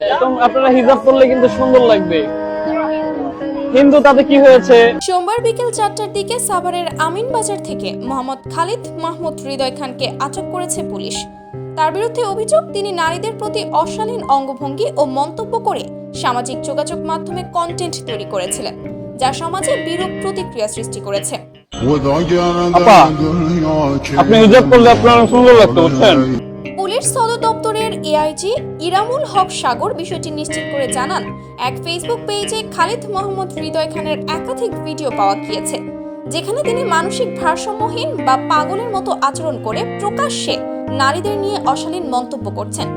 এবং আপনারা হিজাব পরলে কিন্তু সুন্দর লাগবে। কিন্তু তাতে কি হয়েছে? সোমবার বিকেল চারটার দিকে সাভারের আমিন বাজার থেকে মোহাম্মদ খালিদ মাহমুদ হৃদয় খানকে আটক করেছে পুলিশ। তার বিরুদ্ধে অভিযোগ তিনি নারীদের প্রতি অশালীন অঙ্গভঙ্গি ও মন্তব্য করে সামাজিক যোগাযোগ মাধ্যমে কন্টেন্ট তৈরি করেছিলেন যা সমাজে বিরূপ প্রতিক্রিয়া সৃষ্টি করেছে। আপনি হিজাব করলে আপনার সুন্দর লাগতো বুঝছেন? পুলিশ সদর এআইজি ইরামুল হক সাগর বিষয়টি নিশ্চিত করে জানান এক ফেসবুক পেজে খালিদ মোহাম্মদ হৃদয় খানের একাধিক ভিডিও পাওয়া গিয়েছে যেখানে তিনি মানসিক ভারসাম্যহীন বা পাগলের মতো আচরণ করে প্রকাশ্যে নারীদের নিয়ে অশালীন মন্তব্য করছেন।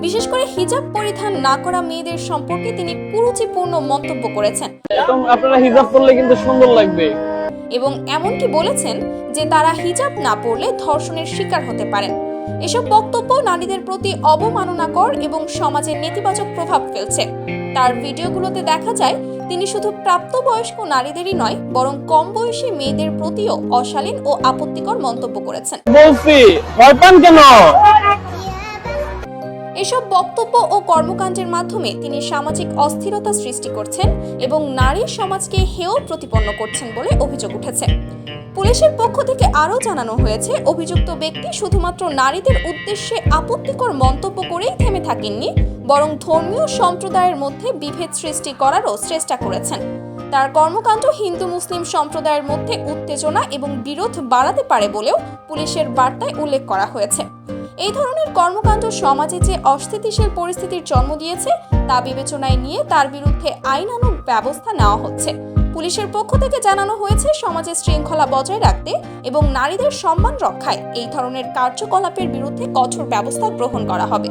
বিশেষ করে হিজাব পরিধান না করা মেয়েদের সম্পর্কে তিনি কুরুচিপূর্ণ মন্তব্য করেছেন। এবং আপনারা হিজাব পরলে কিন্তু সুন্দর লাগবে। এবং এমনকি বলেছেন যে তারা হিজাব না পরলে ধর্ষণের শিকার হতে পারেন। এসব বক্তব্য নারীদের প্রতি অবমাননাকর এবং সমাজে নেতিবাচক প্রভাব ফেলছে। তার ভিডিওগুলোতে দেখা যায়, তিনি শুধু প্রাপ্তবয়স্ক নারীদেরই নয়, বরং কম বয়সী মেয়েদের প্রতিও অশালীন ও আপত্তিকর মন্তব্য করেছেন। বলছি, ভয় পান কেন? এসব বক্তব্য ও কর্মকাণ্ডের মাধ্যমে তিনি সামাজিক অস্থিরতা সৃষ্টি করছেন এবং নারী সমাজকে হেয় প্রতিপন্ন করছেন বলে অভিযোগ উঠেছে। পুলিশের পক্ষ থেকে আরও জানানো হয়েছে, অভিযুক্ত ব্যক্তি শুধুমাত্র নারীদের উদ্দেশ্যে আপত্তিকর মন্তব্য করেই থেমে থাকেননি, বরং ধর্মীয় সম্প্রদায়ের মধ্যে বিভেদ সৃষ্টি করারও চেষ্টা করেছেন। তার কর্মকাণ্ড হিন্দু মুসলিম সম্প্রদায়ের মধ্যে উত্তেজনা এবং বিরোধ বাড়াতে পারে বলেও পুলিশের বার্তায় উল্লেখ করা হয়েছে। এই ধরনের কর্মকাণ্ড সমাজে যে অস্থিতিশীল পরিস্থিতির জন্ম দিয়েছে, তা বিবেচনায় নিয়ে তার বিরুদ্ধে আইনানুগ ব্যবস্থা নেওয়া হচ্ছে। পুলিশের পক্ষ থেকে জানানো হয়েছে সমাজে শৃঙ্খলা বজায় রাখতে এবং নারীদের সম্মান রক্ষায় এই ধরনের কার্যকলাপের বিরুদ্ধে কঠোর ব্যবস্থা গ্রহণ করা হবে।